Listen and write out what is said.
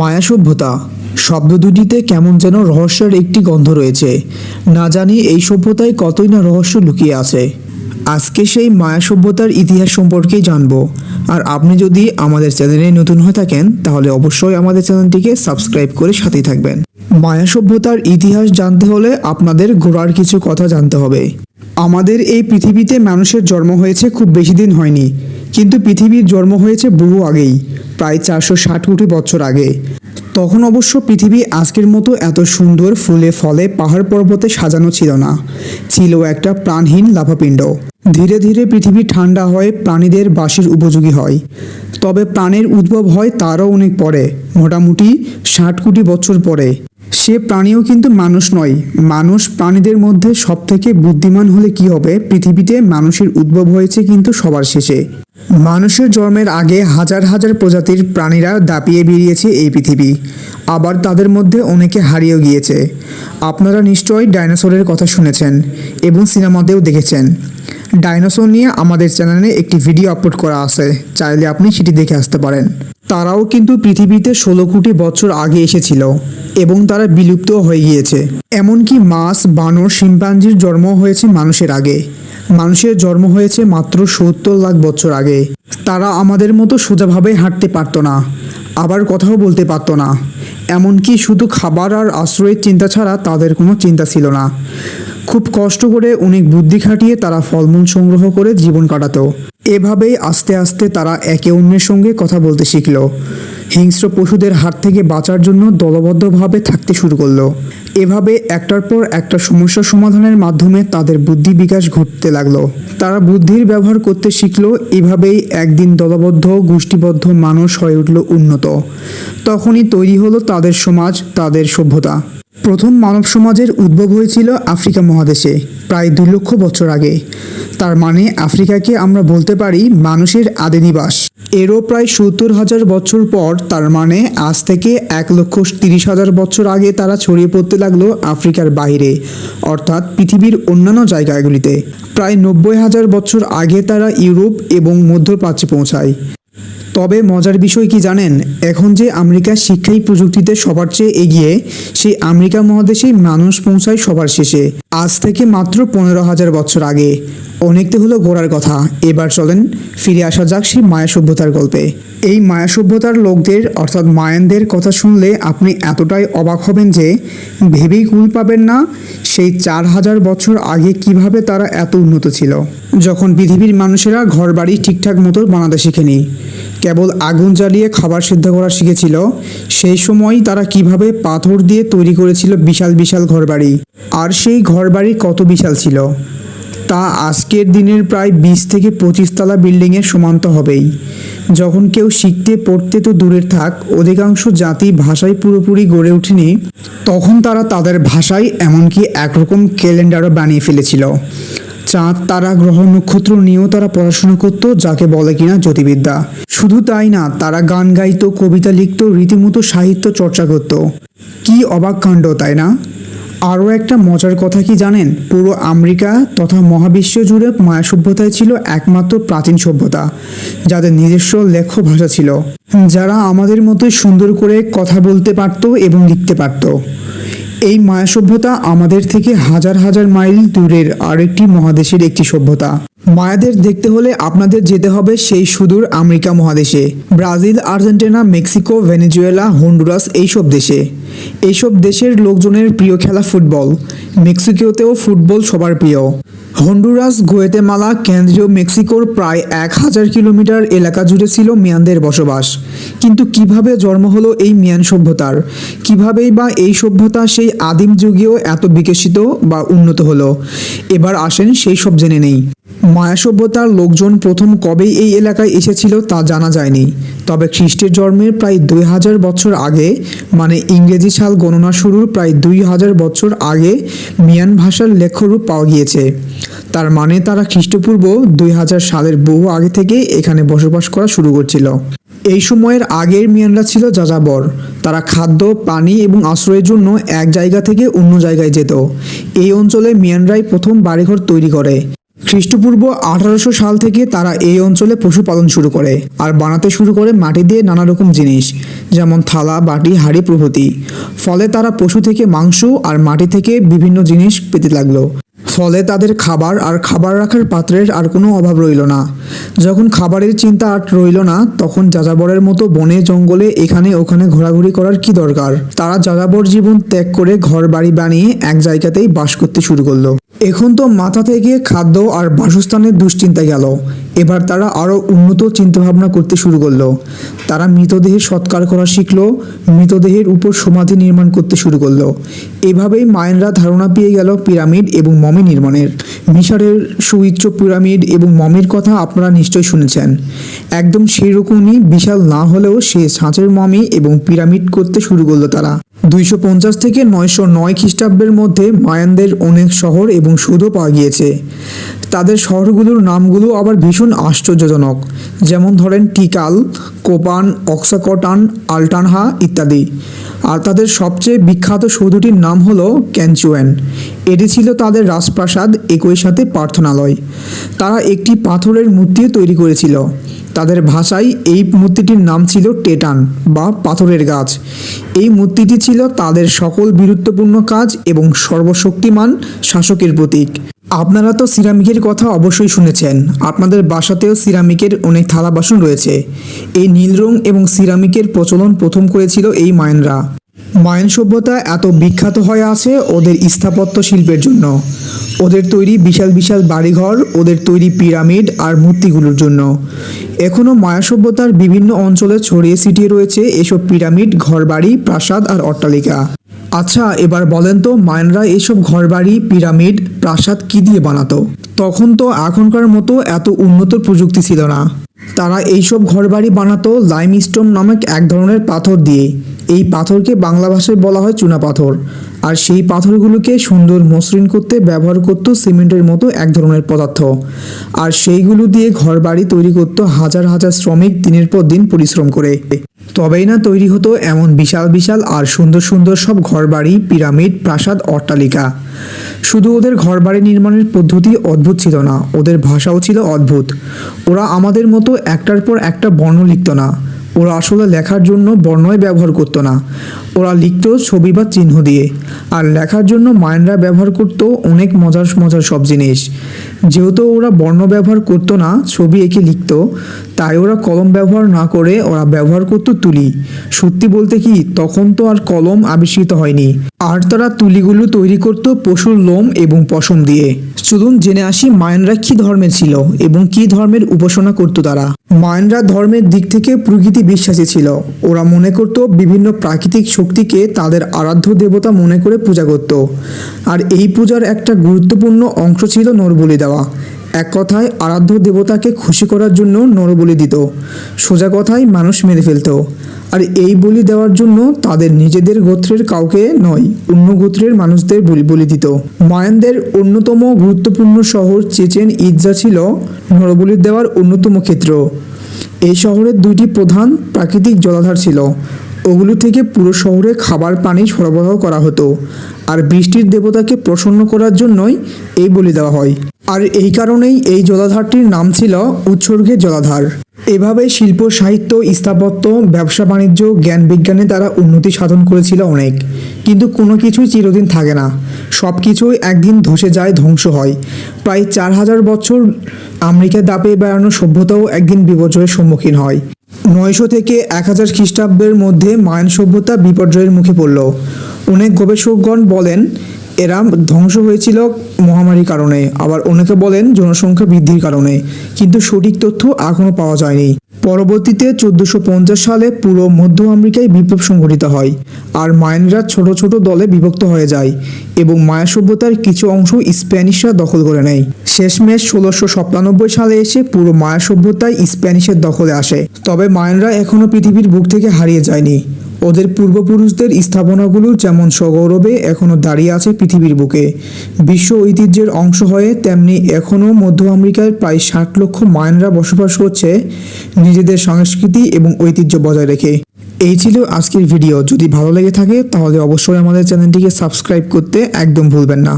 মায়া সভ্যতা শব্দ দুটিতে কেমন যেন রহস্যের একটি গন্ধ রয়েছে। না জানি এই সভ্যতায় কতই না রহস্য লুকিয়ে আছে। আজকে সেই মায়া সভ্যতার ইতিহাস সম্পর্কে জানব। আর আপনি যদি আমাদের চ্যানেলে নতুন হয়ে থাকেন, তাহলে অবশ্যই আমাদের চ্যানেলটিকে সাবস্ক্রাইব করে সাথেই থাকবেন। মায়া সভ্যতার ইতিহাস জানতে হলে আপনাদের ঘোরার কিছু কথা জানতে হবে। আমাদের এই পৃথিবীতে মানুষের জন্ম হয়েছে খুব বেশি দিন হয়নি। কিন্তু পৃথিবীর জন্ম হয়েছে বহু আগেই, প্রায় চারশো ষাট কোটি বছর আগে। তখন অবশ্য পৃথিবী আজকের মতো এত সুন্দর ফুলে ফলে পাহাড় পর্বতে সাজানো ছিল না। ছিল একটা প্রাণহীন লাভাপিণ্ড। ধীরে ধীরে পৃথিবী ঠান্ডা হয়ে, প্রাণীদের বাসির উপযোগী হয়। তবে প্রাণের উদ্ভব হয় তারও অনেক পরে, মোটামুটি ষাট কোটি বছর পরে। সে প্রাণীও কিন্তু মানুষ নয়। মানুষ প্রাণীদের মধ্যে সব থেকে বুদ্ধিমান হলে কি হবে? পৃথিবীতে মানুষের উদ্ভব হয়েছে কিন্তু সবার শেষে। মানুষের জন্মের আগে হাজার হাজার প্রজাতির প্রাণীরা দাপিয়ে বেরিয়েছে এই পৃথিবী। আবার তাদের মধ্যে অনেকে হারিয়েও গিয়েছে। আপনারা নিশ্চয়ই ডাইনোসরের কথা শুনেছেন এবং সিনেমাতেও দেখেছেন। ডাইনোসর নিয়ে আমাদের চ্যানেলে একটি ভিডিও আপলোড করা আছে, চাইলে আপনি সেটি দেখে আসতে পারেন। তারাও কিন্তু পৃথিবীতে ষোলো কোটি বছর আগে এসেছিল এবং তারা বিলুপ্ত হয়ে গিয়েছে। এমনকি মাছ, বানর, শিম্পাঞ্জির জন্ম হয়েছে মানুষের আগে। মানুষের জন্ম হয়েছে মাত্র সত্তর লাখ বছর আগে। তারা আমাদের মতো সোজাভাবে হাঁটতে পারত না, আবার কথাও বলতে পারত না। এমনকি শুধু খাবার আর আশ্রয়ের চিন্তা ছাড়া তাদের কোনো চিন্তা ছিল না। খুব কষ্ট করে অনেক বুদ্ধি খাটিয়ে তারা ফলমূল সংগ্রহ করে জীবন কাটাতো। এভাবেই আস্তে আস্তে তারা একে অন্যের সঙ্গে কথা বলতে শিখল। হিংস্র পশুদের হাত থেকে বাঁচার জন্য দলবদ্ধভাবে থাকতে শুরু করল। এভাবে একটার পর একটা সমস্যা সমাধানের মাধ্যমে তাদের বুদ্ধি বিকাশ ঘটতে লাগল। তারা বুদ্ধির ব্যবহার করতে শিখল, এভাবেই একদিন দলবদ্ধ, গোষ্ঠীবদ্ধ মানুষ হয়ে উঠল উন্নত। তখনই তৈরি হলো তাদের সমাজ, তাদের সভ্যতা। প্রথম মানব সমাজের উদ্ভব হয়েছিল আফ্রিকা মহাদেশে, প্রায় দুই লক্ষ বছর আগে। তার মানে আফ্রিকাকে আমরা বলতে পারি মানুষের আদিনিবাস এরও প্রায় সত্তর হাজার বছর পর তার মানে আজ থেকে এক লক্ষ তিরিশ হাজার বছর আগে তারা ছড়িয়ে পড়তে লাগল আফ্রিকার বাইরে অর্থাৎ পৃথিবীর অন্যান্য জায়গাগুলিতে। প্রায় নব্বই হাজার বছর আগে তারা ইউরোপ এবং মধ্যপ্রাচ্যে পৌঁছায়। তবে মজার বিষয় কি জানেন? এখন যে আমেরিকা শিক্ষাই প্রযুক্তিতে সবার চেয়ে এগিয়ে, সেই আমেরিকা মহাদেশেই মানুষ পৌঁছায় সবার শেষে। আজ থেকে মাত্র পনেরো হাজার বছর আগে। অনেকটা হলো ঘোরার কথা। এবার চলেন ফিরে আসা যাক সেই মায়া সভ্যতার গল্পে। এই মায়া সভ্যতার লোকদের, অর্থাৎ মায়ানদের কথা শুনলে আপনি এতটাই অবাক হবেন যে, ভেবেই কুল পাবেন না সেই চার হাজার বছর আগে কীভাবে তারা এত উন্নত ছিল? যখন পৃথিবীর মানুষেরা ঘরবাড়ি ঠিকঠাক মতো বানাতে শিখেনি, কেবল আগুন জ্বালিয়ে খাবার সিদ্ধ করা শিখেছিল, সেই সময় তারা কীভাবে পাথর দিয়ে তৈরি করেছিল বিশাল বিশাল ঘরবাড়ি। আর সেই ঘরবাড়ি কত বিশাল ছিল? তা আজকের দিনের প্রায় বিশ থেকে পঁচিশ তলা বিল্ডিংয়ের সমান্ত হবেই। যখন কেউ শিখতে, পড়তে তো দূরের থাক, অধিকাংশ জাতি ভাষায় পুরোপুরি গড়ে ওঠেনি, তখন তারা তাদের ভাষায় এমনকি একরকম ক্যালেন্ডারও বানিয়ে ফেলেছিল। চাঁদ, তারা, গ্রহ, নক্ষত্র নিয়েও তারা পড়াশোনা করতো, যাকে বলে কিনা জ্যোতির্বিদ্যা। শুধু তাই না, তারা গান গাইতো, কবিতা লিখত, রীতিমতো সাহিত্য চর্চা করতো। কি অবাক কাণ্ড, তাই না? আরও একটা মজার কথা কি জানেন? পুরো আমেরিকা তথা মহাবিশ্ব জুড়ে মায়া সভ্যতায় ছিল একমাত্র প্রাচীন সভ্যতা, যাদের নিজস্ব লেখ্য ভাষা ছিল। যারা আমাদের মতো সুন্দর করে কথা বলতে পারত এবং লিখতে পারত। এই মায়া সভ্যতা আমাদের থেকে হাজার হাজার মাইল দূরের আরেকটি মহাদেশের একটি সভ্যতা। মায়াদের দেখতে হলে আপনাদের যেতে হবে সেই সুদূর আমেরিকা মহাদেশে। Brazil, Argentina, Mexico, Venezuela, Honduras এইসব দেশে। এইসব দেশের লোকজনের প্রিয় খেলা ফুটবল। মেক্সিকোতেও ফুটবল সবার প্রিয়। হন্ডুরাস, গুয়েতেমালা, কেন্দ্রীয় মেক্সিকোর প্রায় এক হাজার কিলোমিটার এলাকা জুড়ে ছিল মিয়ানদের বসবাস। কিন্তু কীভাবে জন্ম হলো এই মিয়ান সভ্যতার? কিভাবেই বা এই সভ্যতা সেই আদিম যুগেও এত বিকশিত বা উন্নত হলো? এবার আসেন সেই সব জেনে নেই। মায়া সভ্যতার লোকজন প্রথম কবে এই এলাকায় এসেছিল তা জানা যায়নি। তবে খ্রিস্টের জন্মের প্রায় দুই হাজার বছর আগে মানে ইংরেজি সাল গণনা শুরুর প্রায় দুই হাজার বছর আগে মিয়ান ভাষার লেখ্যরূপ পাওয়া গিয়েছে। তার মানে তারা খ্রিস্টপূর্ব দুই হাজার সালের বহু আগে থেকে এখানে বসবাস করা শুরু করছিল। এই সময়ের আগের মিয়ানরা ছিল যাযাবর। তারা খাদ্য, পানি এবং আশ্রয়ের জন্য এক জায়গা থেকে অন্য জায়গায় যেত। এই অঞ্চলে মিয়ানরাই প্রথম বাড়িঘর তৈরি করে। খ্রিস্টপূর্ব আঠারোশো সাল থেকে তারা এই অঞ্চলে পশুপালন শুরু করে আর বানাতে শুরু করে মাটি দিয়ে নানা রকম জিনিস, যেমন থালা, বাটি, হাঁড়ি প্রভৃতি। ফলে তারা পশু থেকে মাংস আর মাটি থেকে বিভিন্ন জিনিস পেতে লাগল। ফলে তাদের খাবার আর খাবার রাখার পাত্রের আর কোনো অভাব রইল না। যখন খাবারের চিন্তা আর রইল না, তখন যাযাবরের মতো বনে, জঙ্গলে এখানে ওখানে ঘোরাঘুরি করার কি দরকার? তারা যাযাবর জীবন ত্যাগ করে ঘর বাড়ি বানিয়ে এক জায়গাতেই বাস করতে শুরু করল। এখন তো মাথা থেকে খাদ্য আর বাসস্থানের দুশ্চিন্তা গেল। এবার তারা আরও উন্নত চিন্তাভাবনা করতে শুরু করল। তারা মৃতদেহের সৎকার করা শিখলো, মৃতদেহের উপর সমাধি নির্মাণ করতে শুরু করল। এভাবেই মায়েনরা ধারণা পেয়ে গেল পিরামিড এবং মমি নির্মাণের। মিশরের সুউচ্চ পিরামিড এবং মমির কথা আপনারা নিশ্চয়ই শুনেছেন। একদম সেই রকমই বিশাল না হলেও সে ছাঁচের মমি এবং পিরামিড করতে শুরু করল তারা। দুইশো পঞ্চাশ থেকে নয়শো নয় খ্রিস্টাব্দের মধ্যে মায়ানদের অনেক শহর এবং সুদও পাওয়া গিয়েছে। তাদের শহরগুলোর নামগুলো আবার ভীষণ আশ্চর্যজনক। যেমন ধরেন টিকাল, কোপান, অক্সাকটান, আলটানহা ইত্যাদি। আর তাদের সবচেয়ে বিখ্যাত সৌধটির নাম হলো ক্যানচুয়েন। এটি ছিল তাদের রাজপ্রাসাদ, একই সাথে প্রার্থনালয়। তারা একটি পাথরের মূর্তিও তৈরি করেছিল। তাদের ভাষায় এই মূর্তিটির নাম ছিল টেটান বা পাথরের গাছ। এই মূর্তিটি ছিল তাদের সকল বীরত্বপূর্ণ কাজ এবং সর্বশক্তিমান শাসকের প্রতীক। আপনারা তো সিরামিকের কথা অবশ্যই শুনেছেন। আপনাদের বাসাতেও সিরামিকের অনেক থালা বাসন রয়েছে। এই নীল রং এবং সিরামিকের প্রচলন প্রথম করেছিল এই মায়নরা মায়ন সভ্যতা এত বিখ্যাত হয়ে আছে ওদের স্থাপত্য শিল্পের জন্য। ওদের তৈরি বিশাল বিশাল বাড়িঘর, ওদের তৈরি পিরামিড আর মূর্তিগুলোর জন্য। এখনও মায়া সভ্যতার বিভিন্ন অঞ্চলে ছড়িয়ে ছিটিয়ে রয়েছে এসব পিরামিড, ঘরবাড়ি, প্রাসাদ আর অট্টালিকা। আচ্ছা এবার বলেন তো মায়নরা এইসব ঘরবাড়ি, পিরামিড, প্রাসাদ কি দিয়ে বানাতো? তখন তো এখনকার মতো এত উন্নত প্রযুক্তি ছিল না। তারা এইসব ঘরবাড়ি বানাতো লাইম লাইমস্টোন নামক এক ধরনের পাথর দিয়ে। এই পাথরকে বাংলা ভাষায় বলা হয় চুনা পাথর। আর সেই পাথরগুলোকে সুন্দর মসৃণ করতে ব্যবহার করত সিমেন্টের মতো এক ধরনের পদার্থ। আর সেইগুলো দিয়ে ঘরবাড়ি তৈরি করত হাজার হাজার শ্রমিক দিনের পর দিন পরিশ্রম করে। তবেই না তৈরি হতো এমন বিশাল বিশাল আর সুন্দর সুন্দর সব ঘরবাড়ি, পিরামিড, প্রাসাদ, অট্টালিকা। শুধু ওদের ঘরবাড়ি নির্মাণের পদ্ধতি অদ্ভুত ছিল না, ওদের ভাষাও ছিল অদ্ভুত। ওরা আমাদের মতো একটার পর একটা বর্ণ লিখত না। ওরা আসলে লেখার জন্য বর্ণয় ব্যবহার করতো না। ওরা লিখত ছবি বা চিহ্ন দিয়ে। আর লেখার জন্য মায়েনরা ব্যবহার করতো অনেক মজার মজার সব জিনিস। যেহেতু ওরা বর্ণ ব্যবহার করতো না, ছবি এঁকে লিখতো তাই ওরা কলম ব্যবহার না করে ওরা ব্যবহার করতো তুলি। সত্যি বলতে কি, তখন তো আর কলম আবিষ্কৃত হয়নি। আর তারা তুলিগুলো তৈরি করত পশুর লোম এবং পশম দিয়ে। চলুন জেনে আসি মায়ানরা কি ধর্মের ছিল এবং কি ধর্মের উপাসনা করত তারা। মায়ানরা ধর্মের দিক থেকে প্রকৃতি বিশ্বাসী ছিল। ওরা মনে করত বিভিন্ন প্রাকৃতিক শক্তিকে তাদের আরাধ্য দেবতা মনে করে পূজা করত। আর এই পূজার একটা গুরুত্বপূর্ণ অংশ ছিল নরবলি দেওয়া। এক কথায় আরাধ্য দেবতাকে খুশি করার জন্য নরবলি দিত। সোজা কথায় মানুষ মেরে ফেলতো। আর এই বলি দেওয়ার জন্য তাদের নিজেদের গোত্রের কাউকে নয়, অন্য গোত্রের মানুষদের বলি বলি দিত। মায়ানদের অন্যতম গুরুত্বপূর্ণ শহর চেচেন ইজ্জা ছিল নরবলি দেওয়ার অন্যতম ক্ষেত্র। এই শহরের দুইটি প্রধান প্রাকৃতিক জলাধার ছিল। ওগুলো থেকে পুরো শহরে খাবার পানি সরবরাহ করা হতো। আর বৃষ্টির দেবতাকে প্রসন্ন করার জন্যই এই বলি দেওয়া হয়। আর এই কারণেই এই জলাধারটির নাম ছিল উৎসর্গের জলাধার। এভাবে শিল্প, সাহিত্য, স্থাপত্য, ব্যবসা, বাণিজ্য, জ্ঞান, বিজ্ঞানে তারা উন্নতি সাধন করেছিল অনেক। কিন্তু কোনো কিছুই চিরদিন থাকে না। সব কিছুই একদিন ধসে যায়, ধ্বংস হয়। প্রায় চার হাজার বছর আমেরিকা দাপে বেড়ানো সভ্যতাও একদিন বিপর্যয়ের সম্মুখীন হয়। নয়শো থেকে এক হাজার খ্রিস্টাব্দের মধ্যে মায়ান সভ্যতা বিপর্যয়ের মুখে পড়ল। অনেক গবেষকগণ বলেন এরা ধ্বংস হয়েছিল মহামারীর কারণে। আবার অনেকে বলেন জনসংখ্যা বৃদ্ধির কারণে। কিন্তু সঠিক তথ্য এখনও পাওয়া যায়নি। পরবর্তীতে চোদ্দোশো সালে পুরো মধ্য আমেরিকায় বিপ্লব সংঘটিত হয় আর মায়ানরা ছোট ছোট দলে বিভক্ত হয়ে যায় এবং মায়া সভ্যতার কিছু অংশ স্প্যানিশরা দখল করে নেয়। শেষমেশ ষোলোশো সাতানব্বই সালে এসে পুরো মায়া সভ্যতায় স্প্যানিশের দখলে আসে। তবে মায়ানরা এখনও পৃথিবীর বুক থেকে হারিয়ে যায়নি। ওদের পূর্বপুরুষদের স্থাপনাগুলো যেমন সগৌরবে এখনও দাঁড়িয়ে আছে পৃথিবীর বুকে। বিশ্ব ঐতিহ্যের অংশ হয়ে তেমনি এখনও মধ্য আমেরিকায় প্রায় ষাট লক্ষ মায়ানরা বসবাস করছে নিজেদের সংস্কৃতি এবং ঐতিহ্য বজায় রেখে। এই ছিল আজকের ভিডিও। যদি ভালো লেগে থাকে, তাহলে অবশ্যই আমাদের চ্যানেলটিকে সাবস্ক্রাইব করতে একদম ভুলবেন না।